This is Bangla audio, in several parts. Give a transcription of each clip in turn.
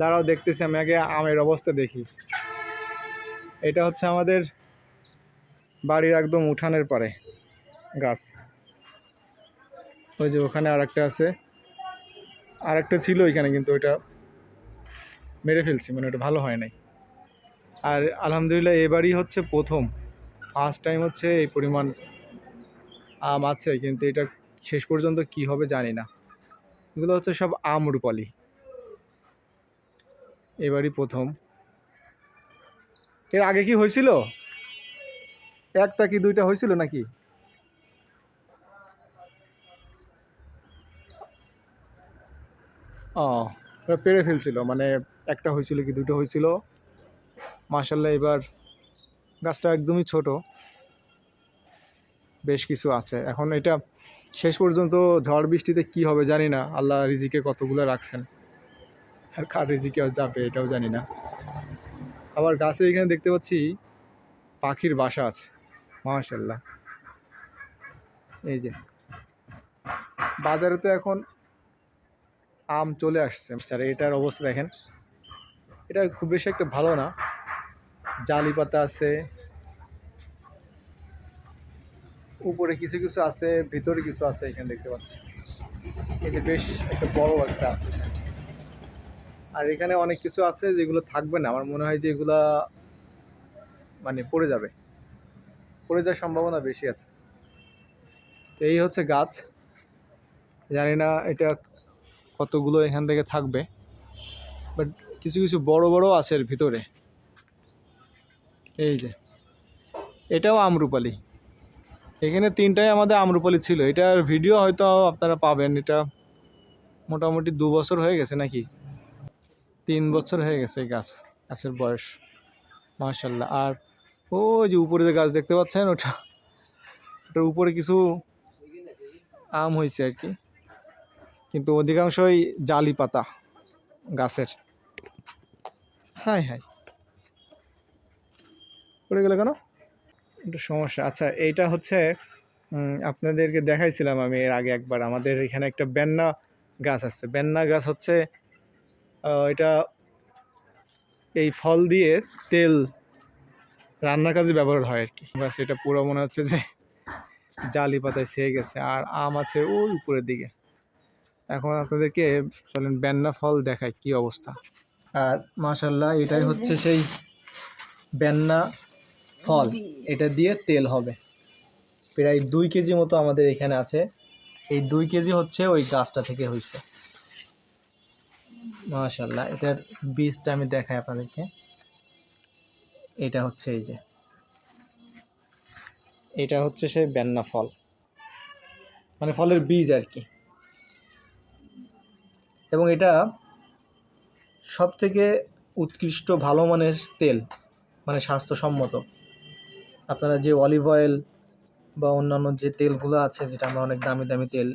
দাঁড়াও, দেখতেছি, আমি আগে আমের অবস্থা দেখি। এটা হচ্ছে আমাদের বাড়ির একদম উঠানের পারে গাছ। ওই যে ওখানে আর একটা আছে। আর একটা ছিল ওইখানে, কিন্তু ওইটা মেরে ফেলছি মানে ওটা ভালো হয় নাই। আর আলহামদুলিল্লাহ, এবারই হচ্ছে প্রথম। ফার্স্ট টাইম হচ্ছে এই পরিমাণ আম আছে, কিন্তু এটা শেষ পর্যন্ত কি হবে জানি না। এগুলো হচ্ছে সব আম রূপালি। এবারই প্রথম। এর আগে কি হয়েছিল? একটা কি দুইটা হয়েছিল নাকি? ও, ওরা পেরে ফেলছিল মানে একটা হয়েছিল কি দুটো হয়েছিল। মাসাল্লাহ এবার গাছটা একদমই ছোট। বেশ কিছু আছে। এখন এটা শেষ পর্যন্ত ঝড় বৃষ্টিতে কি হবে জানি না। আল্লাহ রিজিকে কতগুলো রাখছেন। আর রিজিকে যাবে এটাও জানি না। আবার গাছে এখানে দেখতে পাচ্ছি পাখির বাসা আছে মাশাল্লাহ এই যে, বাজারে তো এখন আম চলে আসছে, স্যার, এটার অবস্থা দেখেন। এটা খুব বেশি একটা ভালো না। জালি পাতা আছে, উপরে কিছু কিছু আছে, ভিতরে কিছু আছে, এখানে দেখতে পাচ্ছি। এটা বেশ একটা বড় একটা আছে। আর এখানে অনেক কিছু আছে যেগুলো থাকবে না। আমার মনে হয় যে এগুলা মানে পড়ে যাবে। পড়ে যাওয়ার সম্ভাবনা বেশি আছে। তো এই হচ্ছে গাছ। জানি না এটা কতগুলো এখান থেকে থাকবে। বাট কিছু কিছু বড় বড় আছে এর ভিতরে। এই যে, এটাও আমরুপালি। এখানে তিনটাই আমাদের আমরুপালি ছিল। এটার ভিডিও হয়তো আপনারা পাবেন। এটা মোটামুটি দু বছর হয়ে গেছে নাকি? তিন বছর হয়ে গেছে এই গাছ, গাছের বয়স। মার্শাল্লাহ আর ওই যে উপরে যে গাছ দেখতে পাচ্ছেন, ওটা, ওটার উপরে কিছু আম হয়েছে আর কি। কিন্তু অধিকাংশই জালি পাতা গাছের। হাই হাই পড়ে গেল কেন? একটু সমস্যা। আচ্ছা এইটা হচ্ছে আপনাদেরকে দেখাইছিলাম আমি এর আগে একবার। আমাদের এখানে একটা বেন্না গাছ আছে। বেন্না গাছ হচ্ছে এটা এই ফল দিয়ে তেল রান্নার কাজে ব্যবহার হয় আর কি। বাস এটা পুরো মনে হচ্ছে যে জালি পাতায় ছেয়ে গেছে। আর আম আছে ওই উপরের দিকে। এখন আপনাদেরকে চলেন ব্যান্না ফল দেখায় কি অবস্থা। আর মাশাল্লাহ এটাই হচ্ছে সেই ব্যান্না ফল। এটা দিয়ে তেল হবে। প্রায় দুই কেজি মতো আমাদের এখানে আছে। এই দুই কেজি হচ্ছে ওই গাছটা থেকে হয়েছে মাশাল্লাহ এটার বীজটা আমি দেখাই আপনাদেরকে। এটা হচ্ছে এই যে। এটা হচ্ছে সেই বেন্না ফল। মানে ফলের বীজ আর কি। এবং এটা সব থেকে উৎকৃষ্ট ভালো মানের তেল মানে স্বাস্থ্যসম্মত। আপনারা যে অলিভ অয়েল বা অন্যান্য যে তেলগুলো আছে, যেটা আমরা অনেক দামি দামি তেল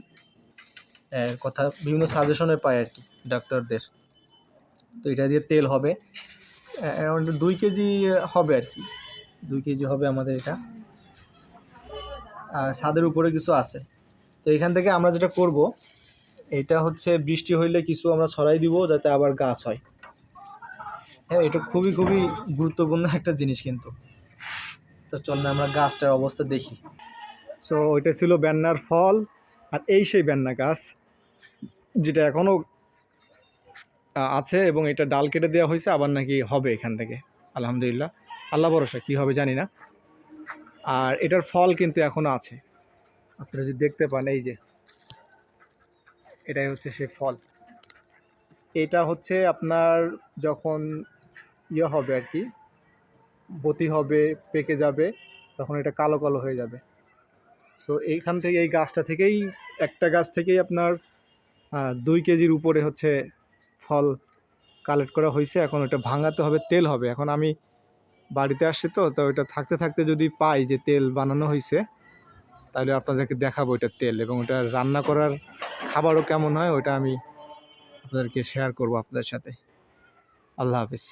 কথা বিভিন্ন সাজেশনে পাই আর কি, ডাক্তারদের। তো এটা দিয়ে তেল হবে। অ্যারাউন্ড দুই কেজি হবে আর কি। দুই কেজি হবে আমাদের এটা। আর ছাদের উপরে কিছু আছে। তো এখান থেকে আমরা যেটা করব, এটা হচ্ছে বৃষ্টি হইলে কিছু আমরা ছড়াই দিব যাতে আবার গাছ হয়। হ্যাঁ এটা খুবই খুবই গুরুত্বপূর্ণ একটা জিনিস কিন্তু। তো চল না আমরা গাছটার অবস্থা দেখি। সো ওইটা ছিল ব্যান্নার ফল, আর এই সেই ব্যান্না গাছ, যেটা এখনও আছে এবং এটা ডাল কেটে দেওয়া হয়েছে, আবার নাকি হবে এখান থেকে। আলহামদুলিল্লাহ। আল্লাহ ভরসা, কী হবে জানি না। আর এটার ফল কিন্তু এখনও আছে। আপনারা যদি দেখতে পান, এই যে। এটাই হচ্ছে সে ফল। এটা হচ্ছে আপনার যখন ইয়ে হবে আর কি, বতি হবে, পেকে যাবে, তখন এটা কালো কালো হয়ে যাবে। সো এইখান থেকে, এই গাছটা থেকেই, একটা গাছ থেকেই আপনার দুই কেজির উপরে হচ্ছে ফল কালেক্ট করা হয়েছে এখন ওটা ভাঙাতে হবে, তেল হবে। এখন আমি বাড়িতে আসছি তো তো ওইটা থাকতে থাকতে যদি পাই যে তেল বানানো হয়েছে তাহলে আপনাদেরকে দেখাবো ওইটা তেল এবং ওটা রান্না করার খাবারও কেমন হয় ওটা আমি আপনাদেরকে শেয়ার করব আপনাদের সাথে। আল্লাহ হাফিজ।